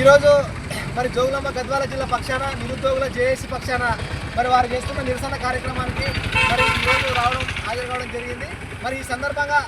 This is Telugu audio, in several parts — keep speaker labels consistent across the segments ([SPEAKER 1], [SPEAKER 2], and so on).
[SPEAKER 1] ఈరోజు మరి జోగులమ్మ గద్వాల జిల్లా పక్షాన నిరుద్యోగుల జేఏసీ పక్షాన మరి వారు చేస్తున్న నిరసన కార్యక్రమానికి మరి ఈరోజు రావడం హాజరు కావడం జరిగింది. మరి ఈ సందర్భంగా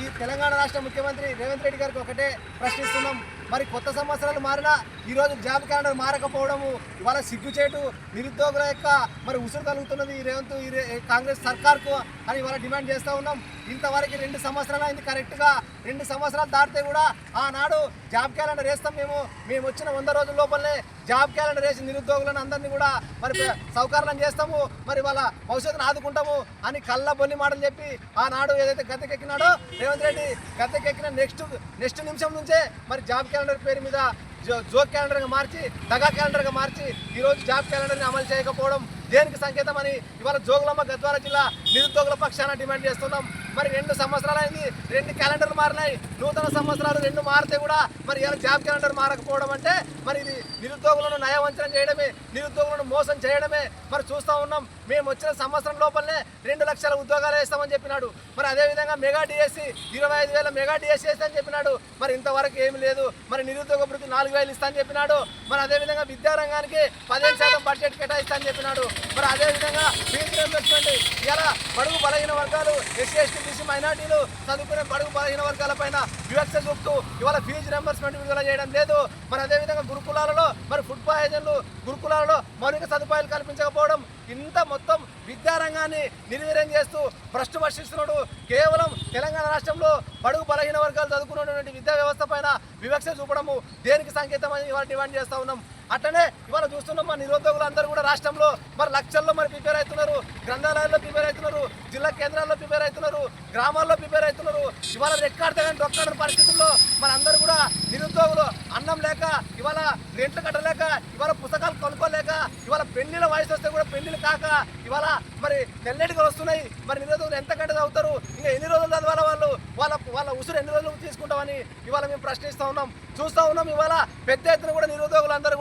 [SPEAKER 1] ఈ తెలంగాణ రాష్ట్ర ముఖ్యమంత్రి రేవంత్ రెడ్డి గారికి ఒకటే ప్రశ్నిస్తున్నాం. మరి కొత్త సంవత్సరాలు మారినా ఈరోజు జాబ్ క్యాలెండర్ మారకపోవడము ఇవాళ సిగ్గుచేటు నిరుద్యోగుల యొక్క మరి ఉసురు కలుగుతున్నది ఈ రేవంత్ ఈ కాంగ్రెస్ సర్కార్కు అని ఇవాళ డిమాండ్ చేస్తూ ఉన్నాం. ఇంతవరకు రెండు సంవత్సరాలు అయింది కరెక్ట్గా. రెండు సంవత్సరాలు దాటితే కూడా ఆనాడు జాబ్ క్యాలెండర్ వేస్తాం మేము. మేము వచ్చిన వంద రోజుల లోపలనే జాబ్ క్యాలెండర్ వేసి నిరుద్యోగులను అందరినీ కూడా మరి సౌకర్యం చేస్తాము. మరి వాళ్ళ భవిష్యత్తును ఆదుకుంటాము అని కళ్ళ బొల్లి మాటలు చెప్పి ఆనాడు ఏదైతే గద్దెకెక్కినాడో రేవంత్ రెడ్డి గద్దెకెక్కిన నెక్స్ట్ నెక్స్ట్ నిమిషం నుంచే మరి జాబ్ క్యాలెండర్ పేరు మీద జో జోక్ క్యాలెండర్గా మార్చి దగా క్యాలెండర్గా మార్చి ఈరోజు జాబ్ క్యాలెండర్ని అమలు చేయకపోవడం దేనికి సంకేతం అని ఇవాళ జోగులమ్మ గద్వాల జిల్లా నిరుద్యోగుల పక్షాన డిమాండ్ చేస్తున్నాం. మరి రెండు సంవత్సరాలు అయింది రెండు క్యాలెండర్లు మారినాయి. నూతన సంవత్సరాలు రెండు మారితే కూడా మరి ఇలా జాబ్ క్యాలెండర్ మారకపోవడం అంటే మరి ఇది నిరుద్యోగులను నయవంచనం చేయడమే నిరుద్యోగులను మోసం చేయడమే. మరి చూస్తూ ఉన్నాం మేము వచ్చిన సంవత్సరం లోపలనే రెండు లక్షల ఉద్యోగాలు వేస్తామని చెప్పినాడు. మరి అదేవిధంగా మెగా డిఎస్సి ఇరవై ఐదు వేల మెగా డిఎస్సి వేస్తామని చెప్పినాడు. మరి ఇంతవరకు ఏమి లేదు. మరి నిరుద్యోగ వృత్తి నాలుగు వేలు ఇస్తామని చెప్పినాడు. మరి అదేవిధంగా విద్యారంగానికి పదిహేను శాతం బడ్జెట్ కేటాయిస్తా అని చెప్పినాడు. మరి అదేవిధంగా ఫీజు రియంబర్స్మెంట్ ఇలా బడుగు బలహీన వర్గాలు ఎస్సీ ఎస్టీ బీసీ మైనార్టీలు చదువుకునే బడుగు బలహీన వర్గాల పైన వివక్ష చూపుతూ ఇవాళ ఫీజు రియంబర్స్మెంట్ విడుదల చేయడం లేదు. మరి అదేవిధంగా గురుకులాలలో మరి ఫుడ్ పాయిజన్లు గురుకులాలలో మౌలిక సదుపాయాలు కల్పించకపోవడం ఇంత మొత్తం విద్యారంగాన్ని నిర్వీర్యం చేస్తూ భ్రష్టు వర్షిస్తున్నాడు. కేవలం తెలంగాణ రాష్ట్రంలో బడుగు బలహీన వర్గాలు చదువుకున్నటువంటి విద్యా వ్యవస్థ పైన వివక్ష చూపడము దేనికి సంకేతం అని ఇవాళ డిమాండ్ చేస్తా ఉన్నాం. అట్లనే ఇవాళ చూస్తున్నాం మన నిరుద్యోగులు అందరూ కూడా రాష్ట్రంలో మరి లక్షల్లో మరి ప్రిపేర్ అవుతున్నారు గ్రంథాలయాల్లో ప్రిపేర్ అవుతున్నారు జిల్లా కేంద్రాల్లో ప్రిపేర్ అవుతున్నారు గ్రామాల్లో ప్రిపేర్ అవుతున్నారు. ఇవాళ రెక్కాడితే కానీ డొక్కడని పరిస్థితుల్లో మనందరూ కూడా నిరుద్యోగులు అన్నం లేక ఇవాళ రెంట్లు కట్టలేక ఇవాళ పుస్తకాలు కొనుక్కోలేక ఇవాళ పెళ్ళిళ్ళ వయసు వస్తే కూడా పెళ్ళిళ్ళు కాక ఇవాళ మరి తెల్లటిగా వస్తున్నాయి. మరి నిరుద్యోగులు ఎంత గంట చదువుతారు? ఇంకా ఎన్ని రోజులు చదవాలి వాళ్ళు? వాళ్ళ వాళ్ళ ఉసురు ఎన్ని రోజులు తీసుకుంటామని ఇవాళ మేము ప్రశ్నిస్తూ ఉన్నాం. చూస్తూ ఉన్నాం. ఇవాళ పెద్ద ఎత్తున కూడా నిరుద్యోగులు అందరూ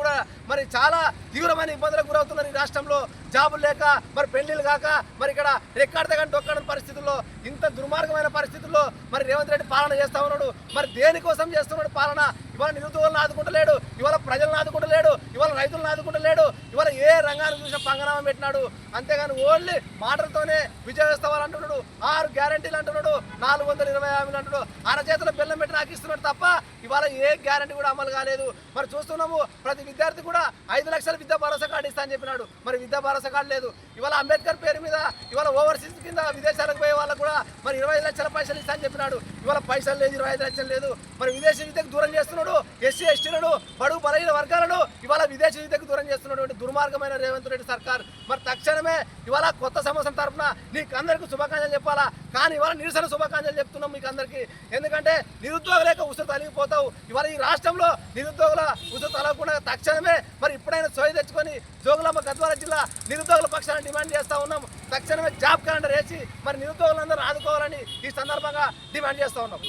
[SPEAKER 1] మరి చాలా తీవ్రమైన ఇబ్బందులకు గురవుతున్నారు ఈ రాష్ట్రంలో జాబులు లేక మరి పెళ్ళిళ్ళు కాక మరి ఇక్కడ రెక్కాడితే కానీ డొక్కడని పరిస్థితుల్లో ఇంత దుర్మార్గమైన పరిస్థితుల్లో మరి రేవంత్ రెడ్డి పాలన చేస్తా ఉన్నాడు. మరి దేనికోసం చేస్తున్నాడు పాలన? ఇవాళ నిరుద్యోగులను ఆదుకుంటలేడు ఇవాళ ప్రజలను ఆదుకుంటలేడు ఇవాళ రైతులను ఆదుకుంటలేడు ఇవాళ ఏ రంగాన్ని చూసినా పంగనామం పెట్టినాడు. అంతేగాని ఓన్లీ మాటలతోనే విజయోత్సవాలు అంటున్నాడు. ఆరు గ్యారంటీలు అంటున్నాడు నాలుగు వందల ఇరవై హామీలు అంటున్నాడు. అరచేతుల బెల్లం పెట్టి నాకు ఇస్తున్నాడు తప్ప ఇవాళ ఏ గ్యారంటీ కూడా అమలు కాలేదు. మరి చూస్తున్నాము ప్రతి విద్యార్థి కూడా ఐదు లక్షల విద్యా భరోసా కార్డు ఇస్తా అని చెప్పినాడు. మరి విద్యా భరోసా కార్డు లేదు. ఇవాళ అంబేద్కర్ పేరు మీద ఇవాళ ఓవర్సీస్ కింద విదేశాలకు పోయే వాళ్ళకు కూడా మరి ఇరవై ఐదు లక్షల పైసలు ఇస్తా అని చెప్పినాడు. ఇవాళ పైసలు లేదు ఇరవై ఐదు లక్షలు లేదు. మరి విదేశీ విద్యకు దూరం చేస్తున్నాడు ఎస్సీ ఎస్టీలను బడుగు బలహీన వర్గాలను ఇవాళ విదేశీ విద్యకు దూరం చేస్తున్నటువంటి దుర్మార్గమైన రేవంత్ రెడ్డి సర్కార్. మరి తక్షణమే ఇవాళ కొత్త సంవత్సరం తరఫున నీకు అందరికీ శుభాకాంక్షలు చెప్పాలా? కానీ ఇవాళ నిరసన శుభాకాంక్షలు చెప్తున్నాం మీకు అందరికీ ఎందుకంటే నిరుద్యోగులేక ఉసురు పోతావు. ఇవాళ ఈ రాష్ట్రంలో నిరుద్యోగుల ఉసురు తలగకుండా తక్షణమే మరి ఇప్పుడైనా సోయి తెచ్చుకొని జోగులమ్మ గద్వాల జిల్లా నిరుద్యోగుల పక్షాన్ని డిమాండ్ చేస్తా ఉన్నాం. తక్షణమే జాబ్ క్యాలెండర్ వేసి మరి నిరుద్యోగులందరూ ఆదుకోవాలని ఈ సందర్భంగా డిమాండ్ చేస్తా ఉన్నాం.